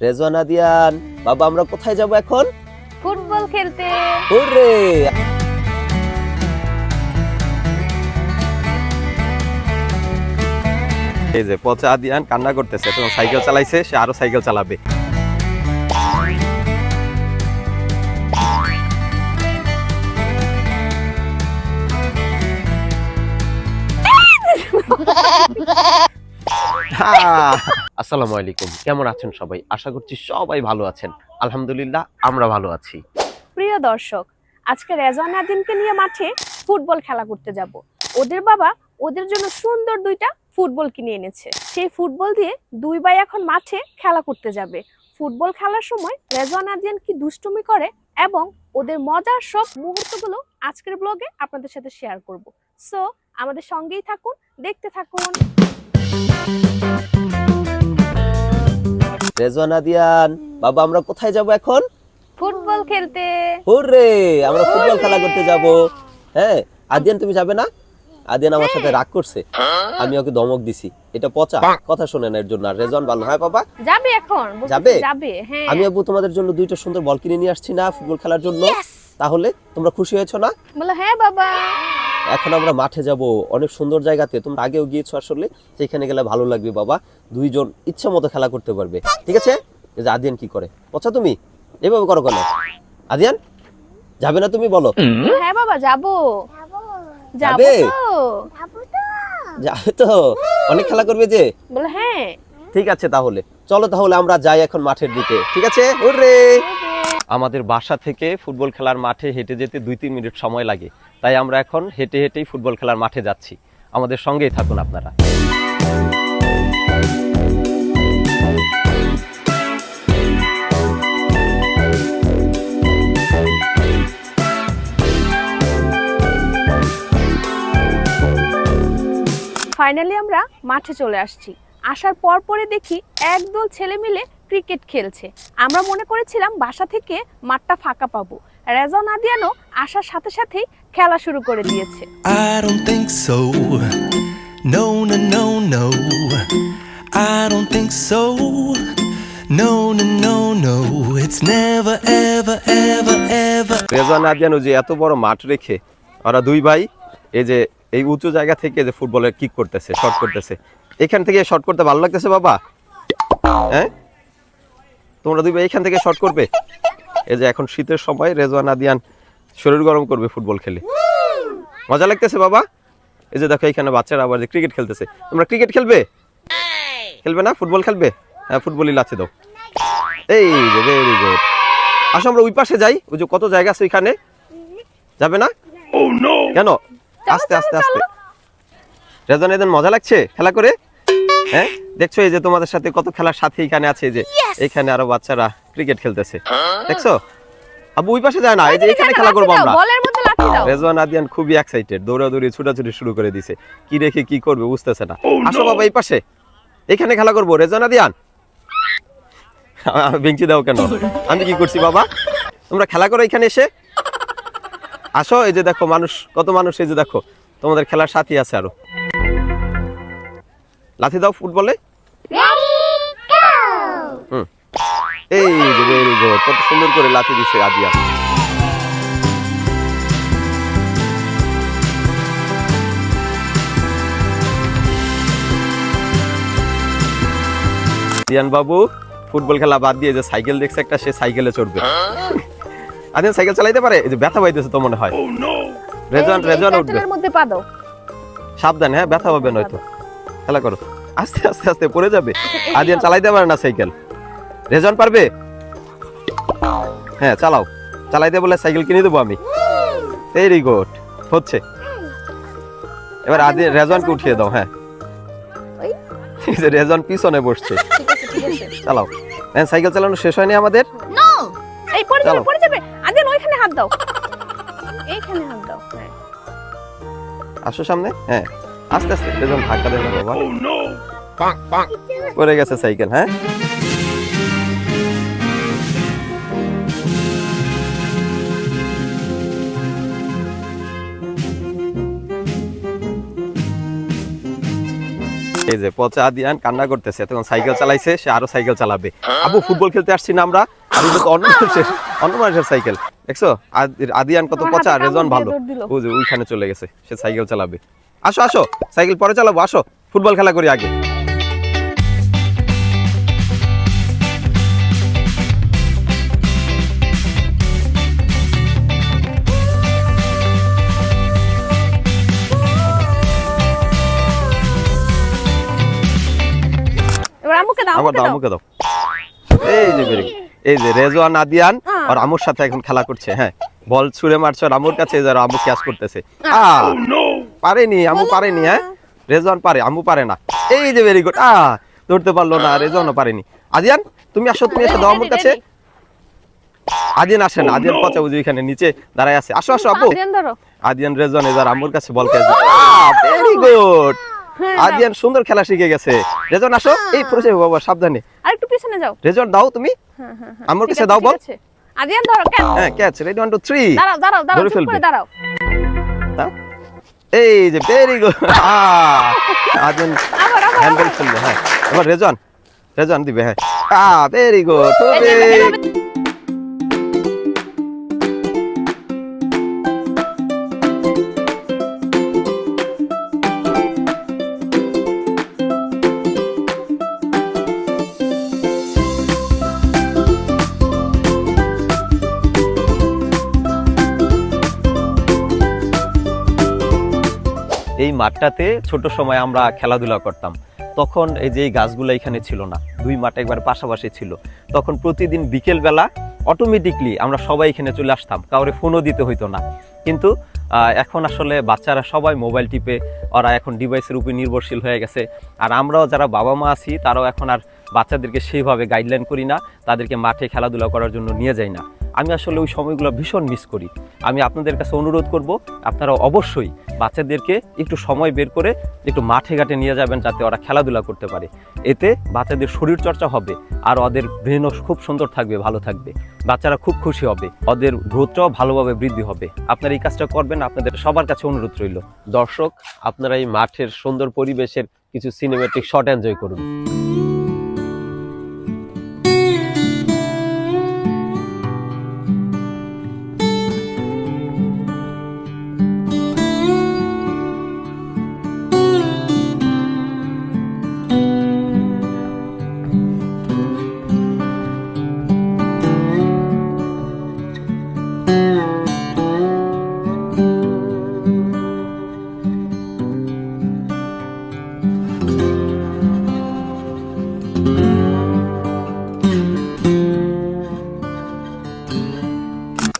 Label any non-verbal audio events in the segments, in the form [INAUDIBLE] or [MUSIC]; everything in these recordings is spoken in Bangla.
রেজওয়ান দিয়ান বাবা আমরা কোথায় যাব এখন? ফুটবল খেলতে। হুররে! এই যে পচা আদিয়ান কান্না করতেছে তোমার সাইকেল চালাইছে সে আরও সাইকেল চালাবে। [LAUGHS] হ্যাঁ। আসসালামু আলাইকুম। কেমন আছেন সবাই? আশা করছি সবাই ভালো আছেন। আলহামদুলিল্লাহ, আমরা ভালো আছি। প্রিয় দর্শক, আজকে রেজওয়ান আদিনকে নিয়ে মাঠে ফুটবল খেলা করতে যাব। ওদের বাবা ওদের জন্য সুন্দর দুইটা ফুটবল কিনে এনেছে। সেই ফুটবল দিয়ে দুই ভাই এখন মাঠে খেলা করতে যাবে। ফুটবল খেলার সময় রেজওয়ান আদিয়ান কি দুষ্টুমি করে এবং ওদের মজার সব মুহূর্তগুলো আজকের ব্লগে আপনাদের সাথে শেয়ার করব। সো আমাদের সঙ্গেই থাকুন, দেখতে থাকুন। রেজওয়ান আদিয়ান বাবা আমরা কোথায় যাব এখন? ফুটবল খেলতে। হুররে আমরা ফুটবল খেলা করতে যাব। হ্যাঁ আদিয়ান তুমি যাবে না? আদিয়ান আমার সাথে রাগ করছে। আমি ওকে ধমক দিছি। এটা পচা কথা শোনে না এর জন্য। আর রেজওয়ান ভালো হ্যাঁ বাবা? যাবে এখন যাবে? যাবে হ্যাঁ। আমি আবু তোমাদের জন্য দুইটা সুন্দর বল কিনে নিয়ে আসছি না ফুটবল খেলার জন্য। তাহলে তোমরা খুশি হয়েছো না? বলো হ্যাঁ বাবা। এখন আমরা মাঠে যাব। অনেক সুন্দর জায়গাতে। তোমরা আগেও গিয়েছো আসলে সেখানে গেলে ভালো লাগবে বাবা। দুইজন ইচ্ছা মতো খেলা করতে পারবে। ঠিক আছে? যে আদিয়ান কি করে? পচা তুমি? এভাবে করো কেন? আদিয়ান? যাবে না তুমি বলো। হ্যাঁ বাবা যাব। যাব যাবে? তো। যাবে তো। অনেক খেলা করবে যে? বলো হ্যাঁ। ঠিক আছে তাহলে। চলো তাহলে আমরা যাই এখন মাঠের দিকে। ঠিক আছে? ওরে আমাদের বাসা থেকে ফুটবল খেলার মাঠে হেঁটে যেতে দুই তিন মিনিট সময় লাগে। তাই আমরা এখন হেঁটে হেঁটেই ফুটবল খেলার মাঠে যাচ্ছি। আমাদের সঙ্গেই থাকুন আপনারা। ফাইনালি আমরা মাঠে চলে আসছি। আসার পর পরে দেখি একদল ছেলে মিলে ক্রিকেট খেলছে আমরা মনে করেছিলাম বাসা থেকে মাঠটা ফাঁকা পাবো রেজন আদিয়ানো আসার সাথে সাথেই খেলা শুরু করে দিয়েছে I don't think so. No, no, no, no. I don't think so. No, no, no, no. It's never, ever, ever, ever. Rezan আদিয়ানো যে এত বড় মাঠ রেখে ওরা দুই ভাই এই যে এই উঁচু জায়গা থেকে যে ফুটবলের কিক করতেছে শট করতেছে এখান থেকে শট করতে ভালো লাগতেছে বাবা হ্যাঁ তোমরা দুই ভাই এখান থেকে শট করবে। এই যে এখন শীতের সময় রেজওয়ান আদিয়ান শরীর গরম করবে ফুটবল খেলে। মজা লাগতেছে বাবা? এই যে দেখো এখানে বাচ্চারা আবার যে ক্রিকেট খেলতেছে। তোমরা ক্রিকেট খেলবে? খেলবে না? ফুটবল খেলবে? হ্যাঁ ফুটবলই লাচে দাও। এই যে ভেরি গুড আসো আমরা ওই পাশে যাই। ওই যে কত জায়গা আছে ওইখানে? যাবে না? কেন? আস্তে আস্তে আস্তে। রেজন এদিন মজা লাগছে? খেলা করে? হ্যাঁ? দেখছ এই যে তোমাদের সাথে কত খেলার সাথে এখানে আছে যে এখানে আরও বাচ্চারা ক্রিকেট খেলতেছে। দেখছ? আবু ওই পাশে যায় না এই যে এখানে খেলা করব আমরা। বলের মধ্যে লাঠি দাও। রেজওয়ান আদিয়ান খুবই এক্সাইটেড দৌড়াদৌড়ি ছুটাছুটি শুরু করে দিছে। কি রেখে কি করবে বুঝতেছে না। আসো বাবা এই পাশে। এখানে খেলা করব রেজওয়ান আদিয়ান। বেঞ্চি দাও কেন? আমি কি করছি বাবা? তোমরা খেলা করো এখানে এসে। আসো এই যে দেখো মানুষ কত মানুষ এই যে দেখো। তোমাদের খেলার সাথী আছে আরও। লাথি দাও ফুটবলে। হুম। এই যে ভেরি গুড কত সুন্দর করে লাথি দিছে আদিয়া। দিয়ান বাবু ফুটবল খেলা বাদ দিয়ে যে সাইকেল দেখছে একটা সে সাইকেলে চড়বে। আদিয়ান সাইকেল চালাইতে পারে? এই যে ব্যথা পাইতেছে তো মনে হয়। রেজন এই রেজন উঠবে। প্যাকেটের মধ্যে পা দাও। সাবধান হ্যাঁ ব্যথা পাবে নয়তো। খেলা করো। আস্তে আস্তে আস্তে পড়ে যাবে। আদিয়ান চালাইতে পারে না সাইকেল। রেজন পারবে? হ্যাঁ চালাও। চালাইতে বলে সাইকেল কিনে দেবো আমি। ভেরি গুড হচ্ছে। এবার আদি রেজনকে উঠিয়ে দাও হ্যাঁ। রেজন পিছনে বসছে। চালাও। হ্যাঁ সাইকেল চালানো শেষ হয়নি আমাদের? এই পড়ে যাবে পড়ে যাবে। আদিয়ান ওইখানে হাত দাও। এইখানে হাত দাও হ্যাঁ। আসো সামনে হ্যাঁ। আস্তে আস্তে রেজন ধাক্কা দেবে না বাবা পড়ে গেছে সাইকেল হ্যাঁ? এই যে পচা আদিয়ান কান্না করতেছে। তখন সাইকেল চালাইছে সে আরও সাইকেল চালাবে। আবু ফুটবল খেলতে আসছি না আমরা। আর তো অন্য [LAUGHS] মানুষের অন্য মানুষের সাইকেল। দেখছ? আদ- আদিয়ান কত পচা রেজন ভালো। ওইখানে চলে গেছে সে সাইকেল চালাবে। আসো আসো সাইকেল পরে চালাবো আসো ফুটবল খেলা করি আগে। এবার আম্মুকে দাও আবার দাও দাও। দাও। এই যে এই যে রেজওয়ান আদিয়ান হ্যাঁ। আর আমুর সাথে এখন খেলা করছে হ্যাঁ। বল ছুঁড়ে মারছে আর আমুর কাছে যারা আমু ক্যাচ করতেছে। আ পারেনি আমু পারেনি হ্যাঁ? রেজওয়ান পারে আমু পারে না। এই যে ভেরি গুড আ ধরতে পারল না রেজওয়ানও পারেনি। আজিয়ান তুমি আসো তুমি এসে দাও আমুর কাছে। ready। আদিয়ান আসে না আদিয়ান পচা বুঝি এখানে নিচে দাঁড়ায় আছে। আসো আসো আব্বু আদিয়ান ধরো। আদিয়ান রেজওয়ান এবার আমুর কাছে বল ক্যাচ ভেরি গুড হ্যাঁ, আদিয়ান সুন্দর খেলা শিখে গেছে। রেজওয়ান আসো। এই পড়েছে বাবা সাবধানে। আর একটু পিছনে যাও। রেজওয়ান দাও তুমি। হ্যাঁ হ্যাঁ হ্যাঁ। আমার কাছে দাও বল। আছে। আদিয়ান ধরো কেন হ্যাঁ catch. Ready one two three দাঁড়াও দাঁড়াও দাঁড়াও চুপ করে দাঁড়াও। এই যে ভেরি গুড আদিন আবার আবার হ্যান্ডেল খেলবে হ্যাঁ। এবার রেজন রেজন দিবে হ্যাঁ। আ ভেরি গুড এই মাঠটাতে ছোট সময় আমরা খেলাধুলা করতাম। তখন এই যে গাছগুলো এখানে ছিল না, দুই মাঠ একবার পাশাপাশি ছিল। তখন প্রতিদিন বিকেলবেলা অটোমেটিকলি আমরা সবাই এখানে চলে আসতাম, কাউরে ফোনও দিতে হইতো না। কিন্তু এখন আসলে বাচ্চারা সবাই মোবাইল টিপে, ওরা এখন ডিভাইসের উপর নির্ভরশীল হয়ে গেছে। আর আমরাও যারা বাবা মা আছি, তারাও এখন আর বাচ্চাদেরকে সেইভাবে গাইডলাইন করি না, তাদেরকে মাঠে খেলাধুলা করার জন্য নিয়ে যাই না। আমি আসলে ওই সময়গুলো ভীষণ মিস করি। আমি আপনাদের কাছে অনুরোধ করব, আপনারা অবশ্যই বাচ্চাদেরকে একটু সময় বের করে একটু মাঠে ঘাটে নিয়ে যাবেন যাতে ওরা খেলাধুলা করতে পারে। এতে বাচ্চাদের শরীর চর্চা হবে আর ওদের ব্রেনও খুব সুন্দর থাকবে, ভালো থাকবে। বাচ্চারা খুব খুশি হবে, ওদের গ্রোথটাও ভালোভাবে বৃদ্ধি হবে। আপনারা এই কাজটা করবেন, আপনাদের সবার কাছে অনুরোধ রইল। দর্শক, আপনারা এই মাঠের সুন্দর পরিবেশের কিছু সিনেমেটিক শট এনজয় করুন।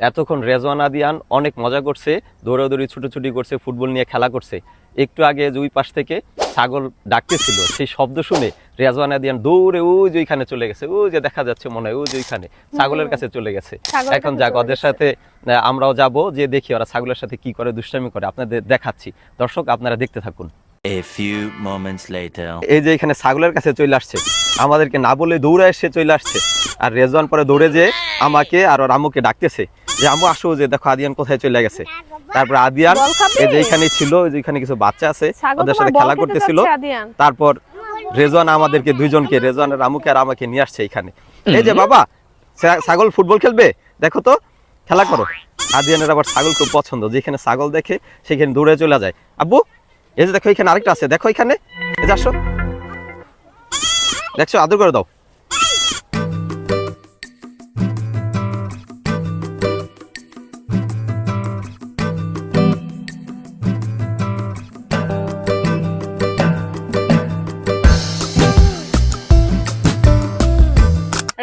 এতক্ষণ রেজওয়ান আদিয়ান অনেক মজা করছে দৌড়াদৌড়ি ছুটোছুটি করছে ফুটবল নিয়ে খেলা করছে। একটু আগে ওই পাশ থেকে ছাগল ডাকতেছিল সেই শব্দ শুনে রেজওয়ান আদিয়ান দৌড়ে ওই যে ওইখানে চলে গেছে ওই যে দেখা যাচ্ছে মনে হয় ওই যে ওইখানে ছাগলের কাছে চলে গেছে। এখন যাক ওদের সাথে আমরাও যাব যে দেখি ওরা ছাগলের সাথে কি করে দুষ্টামি করে আপনাদের দেখাচ্ছি। দর্শক আপনারা দেখতে থাকুন। A few moments later. এই যে এখানে ছাগলের কাছে চলে আসছে আমাদেরকে না বলে দৌড়ে এসে চলে আসছে আর রেজওয়ান পরে দৌড়ে যে আমাকে আর ওর আম্মুকে ডাকতেছে। যে আম্মু আসো যে দেখো আদিয়ান কোথায় চলে গেছে। তারপর আদিয়ান বল খাবে? এই যে এখানে ছিল ওই যে এখানে কিছু বাচ্চা আছে ওদের সাথে খেলা করতেছিল। তারপর রেজওয়ান আমাদেরকে দুইজনকে রেজওয়ানের আমুকে আর আমাকে নিয়ে আসছে এখানে এই যে বাবা ছাগল ফুটবল খেলবে? দেখো তো খেলা করো। আদিয়ানের আবার ছাগল খুব পছন্দ যেখানে ছাগল দেখে সেখানে দৌড়ে চলে যায়। আব্বু এই যে দেখো এখানে আরেকটা আছে দেখো এখানে। এই যে আসো। দেখছ আদর করে দাও।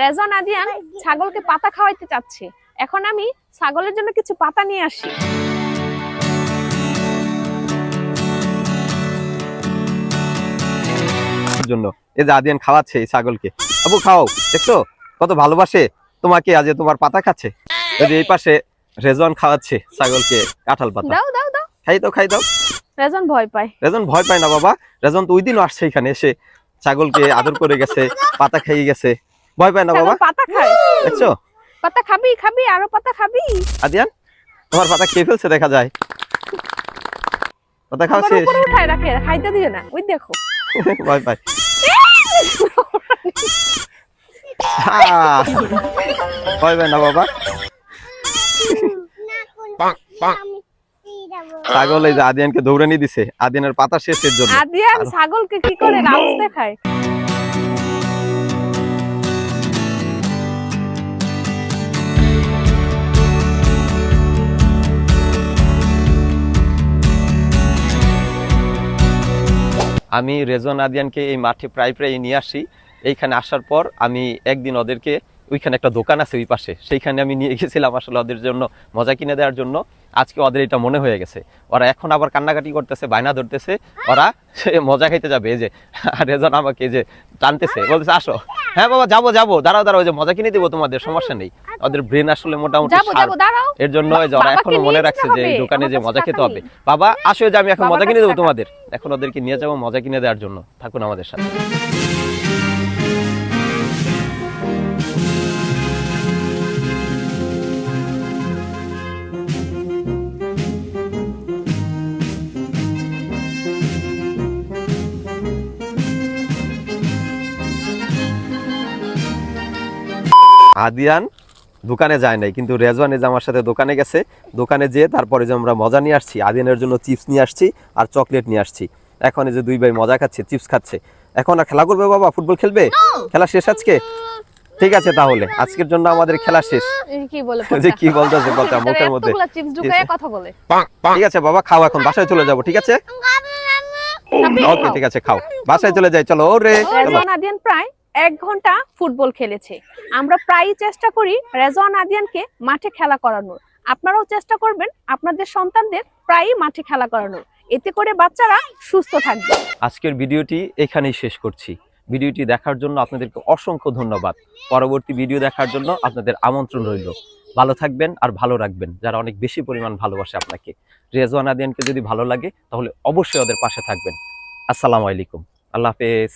রেজন আদিয়ান ছাগলকে পাতা খাওয়াইতে চাচ্ছে। এখন আমি ছাগলের জন্য কিছু পাতা নিয়ে আসি। জন্য। এই যে আদিয়ান খাওয়াচ্ছে এই ছাগলকে। আবু খাও দেখছ? কত ভালোবাসে তোমাকে আজ তোমার পাতা খাচ্ছে। এই যে এই পাশে রেজওয়ান খাওয়াচ্ছে ছাগলকে কাঁঠাল পাতা। দাও দাও দাও। খাই দাও খাই দাও। রেজন ভয় পায়। রেজন ভয় পায় না বাবা। রেজন তো ওই দিনও আসছে এখানে এসে ছাগলকে আদর করে গেছে পাতা খাইয়ে গেছে। ভয় পায় না বাবা? ছাগল পাতা খায় দেখছ? পাতা খাবি খাবি আরও পাতা খাবি। আদিয়ান তোমার পাতা খেয়ে ফেলছে দেখা যায়। পাতা আবার শেষ উপরে উঠায় রাখে খাইতে দিও না। ওই দেখো। [LAUGHS] ভয় আহ! ভয় পাই না বাবা? ছাগল এই যে আদিয়ানকে দৌড়ানি দিছে। আদিয়ানের পাতা শেষের জন্য। আদিয়ান ছাগলকে কি করে রাউস দেখায় আমি রেজন আদিয়ানকে এই মাঠে প্রায় প্রায় নিয়ে আসি। এইখানে আসার পর আমি একদিন ওদেরকে ওইখানে একটা দোকান আছে ওই পাশে। সেইখানে আমি নিয়ে গেছিলাম আসলে ওদের জন্য মজা কিনে দেওয়ার জন্য। আজকে ওদের এটা মনে হয়ে গেছে। ওরা এখন আবার কান্নাকাটি করতেছে বায়না ধরতেছে। ওরা সে মজা খাইতে যাবে এই যে [LAUGHS] আর রেজন আমাকে এই যে টানতেছে বলতেছে আসো। হ্যাঁ বাবা যাব যাব দাঁড়াও দাঁড়াও ওই যে মজা কিনে দেবো তোমাদের সমস্যা নেই। ওদের ব্রেন আসলে মোটামুটি এর জন্য ওই যে ওরা এখনও মনে রাখছে যে এই দোকানে যে মজা খেতে হবে। বাবা আসো যে আমি এখন মজা কিনে দেবো তোমাদের। এখন ওদেরকে নিয়ে যাব মজা কিনে দেওয়ার জন্য। থাকুন আমাদের সাথে। আদিয়ান দোকানে যায় নাই কিন্তু রেজওয়ান যে আমার সাথে দোকানে গেছে দোকানে যেয়ে তারপরে যে আমরা মজা নিয়ে আসছি আদিয়ানের জন্য চিপস নিয়ে আসছি আর চকলেট নিয়ে আসছি। এখন এই যে দুই ভাই মজা খাচ্ছে চিপস খাচ্ছে। এখন আর খেলা করবে বাবা? ফুটবল খেলবে? খেলা শেষ আজকে? ঠিক আছে তাহলে আজকের জন্য আমাদের খেলা শেষ। এই কি বলে [LAUGHS] যে কি বলতেছে মুখের মধ্যে। চিপস ঢুকায় কথা বলে। ঠিক আছে বাবা খাও এখন বাসায় চলে যাব ঠিক আছে? ওকে ঠিক আছে খাও। বাসায় চলে যাই চলো ওরে চলো। প্রায় এক ঘণ্টা ফুটবল খেলেছে। আমরা প্রায়ই চেষ্টা করি রেজওয়ান আদিয়ানকে মাঠে খেলা করানোর। আপনারাও চেষ্টা করবেন আপনাদের সন্তানদের প্রায়ই মাঠে খেলা করানোর। এতে করে বাচ্চারা সুস্থ থাকবে। আজকের ভিডিওটি এখানেই শেষ করছি। ভিডিওটি দেখার জন্য আপনাদেরকে অসংখ্য ধন্যবাদ। পরবর্তী ভিডিও দেখার জন্য আপনাদের আমন্ত্রণ রইল। ভালো থাকবেন আর ভালো রাখবেন, যারা অনেক বেশি পরিমাণ ভালোবাসে আপনাকে। রেজওয়ান আদিয়ানকে যদি ভালো লাগে, তাহলে অবশ্যই ওদের পাশে থাকবেন। আসসালামু আলাইকুম। আল্লাহ হাফেজ।